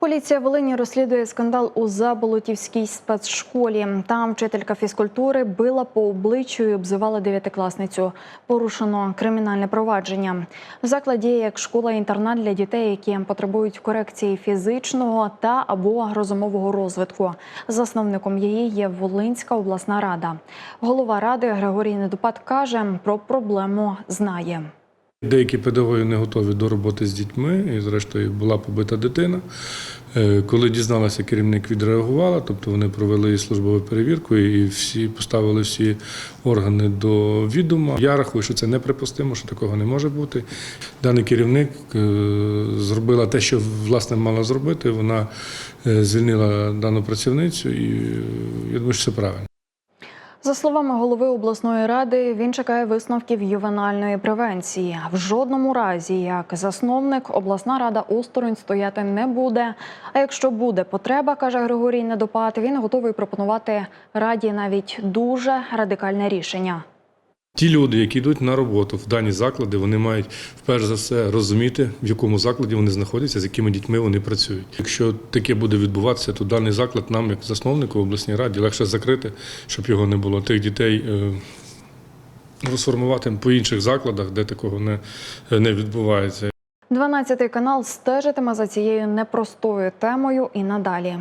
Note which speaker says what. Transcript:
Speaker 1: Поліція Волині розслідує скандал у Заболотівській спецшколі. Там вчителька фізкультури била по обличчю і обзивала дев'ятикласницю. Порушено кримінальне провадження. Заклад діє як школа-інтернат для дітей, які потребують корекції фізичного та або розумового розвитку. Засновником її є Волинська обласна рада. Голова ради Григорій Недопад каже, про проблему знає.
Speaker 2: Деякі педагоги не готові до роботи з дітьми, і зрештою була побита дитина. Е, Коли дізналася, керівник відреагувала, тобто вони провели службову перевірку і всі поставили всі органи до відома. Я рахую, що це неприпустимо, що такого не може бути. Даний керівник е, зробила те, що власне мала зробити. Вона е, звільнила дану працівницю, і я думаю, що це правильно.
Speaker 1: За словами голови обласної ради, він чекає висновків ювенальної превенції. В жодному разі, як засновник, обласна рада осторонь стояти не буде. А якщо буде потреба, каже Григорій Недопад, він готовий пропонувати раді навіть дуже радикальне рішення.
Speaker 2: Ті люди, які йдуть на роботу в дані заклади, вони мають вперше за все розуміти, в якому закладі вони знаходяться, з якими дітьми вони працюють. Якщо таке буде відбуватися, то даний заклад нам, як засновнику в обласній раді, легше закрити, щоб його не було. Тих дітей е, розформувати по інших закладах, де такого не, не відбувається.
Speaker 1: 12 канал стежитиме за цією непростою темою і надалі.